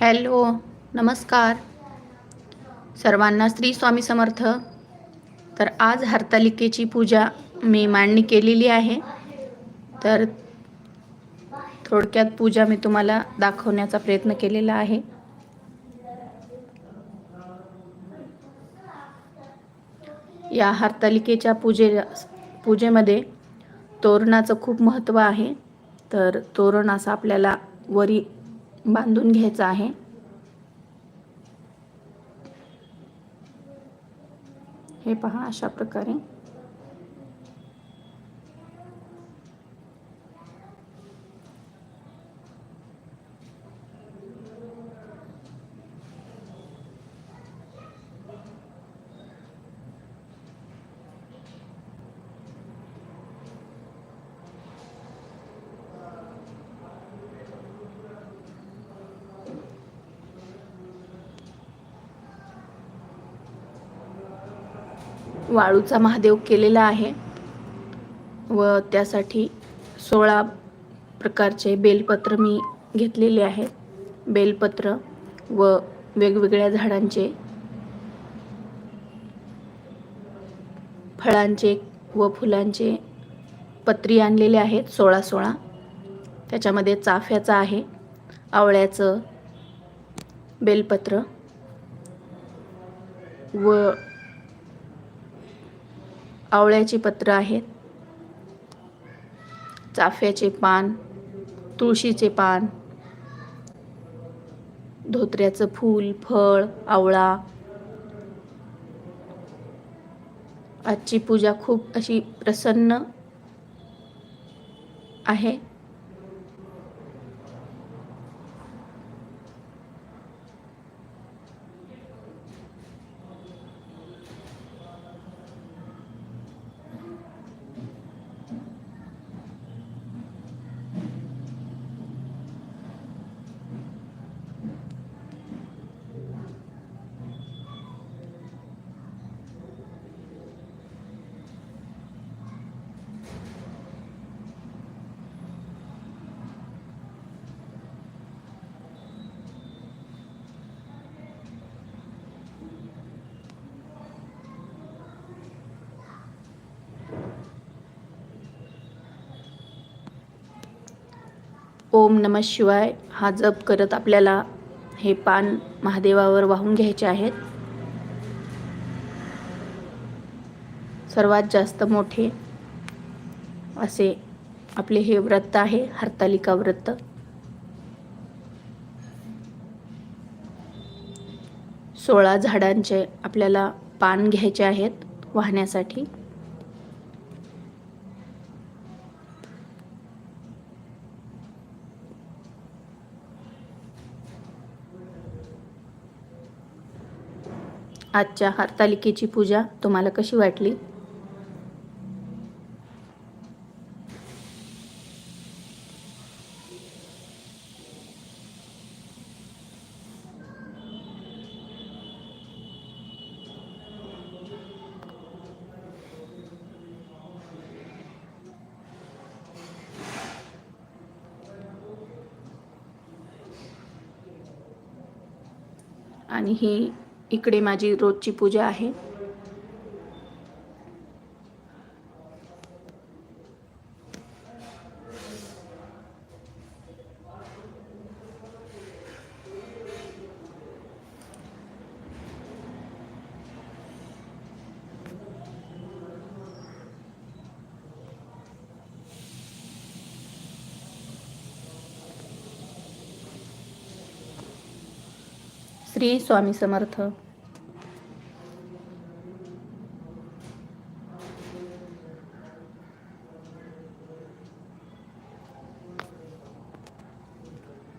Hello नमस्कार. सर्वांना श्री स्वामी समर्थ. तर आज हरतालिकेची पूजा मी मांडणी केलेली आहे. तर थोडक्यात पूजा मी तुम्हाला दाखवण्याचा प्रयत्न केलेला आहे. या हरतालिकेच्या पूजे पूजेमध्ये तोरणाचं खूप महत्त्व आहे. तर तोरण असं आपल्याला वरी बांधून घ्यायचं आहे. हे पहा अशा प्रकारे. वाळूचा महादेव केलेला आहे. व त्यासाठी सोळा प्रकारचे बेलपत्र मी घेतलेले आहेत बेलपत्र व वेगवेगळ्या झाडांचे फळांचे व फुलांचे पत्री आणलेले आहेत सोळा सोळा त्याच्यामध्ये चाफ्याचं आहे आवळ्याचं बेलपत्र व आवळ्याची पत्र आहेत चाफ्याचे पान तुळशीचे पान धोत्र्याचं फूल फळ आवळा. आजची पूजा खूप अशी प्रसन्न आहे. ओम नम शिवाय हा जप करत आपल्याला हे पान महादेवावर वाहून घ्यायचे आहेत. सर्वात जास्त मोठे असे आपले हे व्रत आहे हरतालिका व्रत. सोळा झाडांचे आपल्याला पान घ्यायचे आहेत वाहण्यासाठी. आजच्या हरतालिकेची पूजा तुम्हाला कशी वाटली? आणि ही इकडे माझी रोजची पूजा आहे. श्री स्वामी समर्थ.